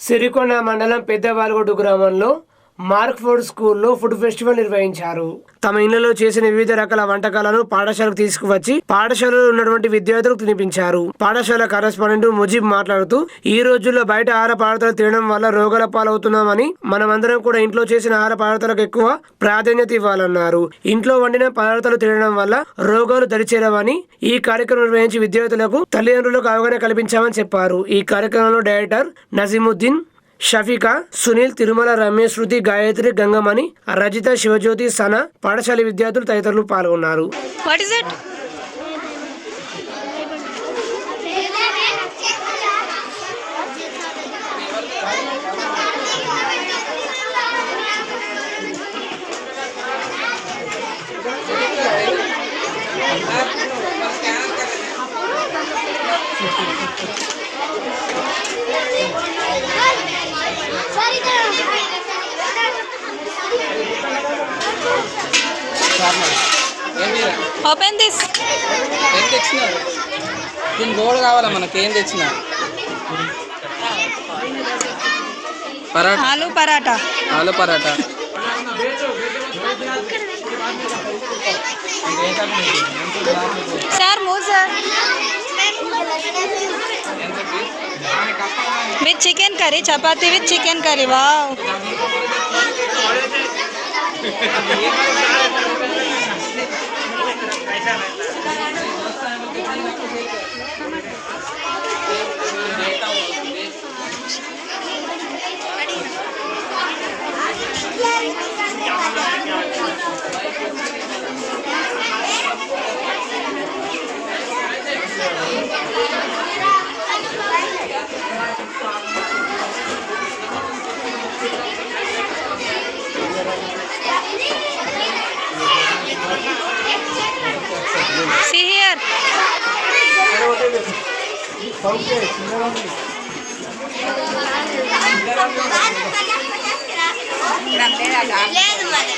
సిరికొండ మండలం పెద్దవాల్గొడ్డు గ్రామంలో మార్క్ఫోర్డ్ స్కూల్లో ఫుడ్ ఫెస్టివల్ నిర్వహించారు. తమ ఇళ్ళలో చేసిన వివిధ రకాల వంటకాలను పాఠశాలకు తీసుకువచ్చి పాఠశాలలో ఉన్నటువంటి విద్యార్థులకు తినిపించారు. పాఠశాల కరెస్పాండెంట్ ముజీబ్ మాట్లాడుతూ ఈ రోజుల్లో బయట ఆహార పదార్థాలు తినడం వల్ల రోగాల పాలవుతున్నామని మనమందరం కూడా ఇంట్లో చేసిన ఆహార పదార్థాలకు ఎక్కువ ప్రాధాన్యత ఇవ్వాలన్నారు. ఇంట్లో వండిన పదార్థాలు తినడం వల్ల రోగాలు దరిచేరవని ఈ కార్యక్రమం నిర్వహించి విద్యార్థులకు తల్లిదండ్రులకు అవగాహన కల్పించామని చెప్పారు. ఈ కార్యక్రమంలో డైరెక్టర్ నజీముద్దీన్ షఫీకా సునీల్ తిరుమల రమేష్ శృతి గాయత్రి గంగమణి రజిత శివజ్యోతి సన పాఠశాల విద్యార్థులు తదితరులు పాల్గొన్నారు. వాట్ ఇస్ ఓపెన్ దిస్ ఏం తెచ్చినారు దీని గోడు కావాలా మనకి? ఏం తెచ్చిన? Paratha. Aloo paratha. Aloo paratha. Sir move sir. With chicken curry chapati with chicken curry. Wow. कैसा रहता है See here. లేదు మరి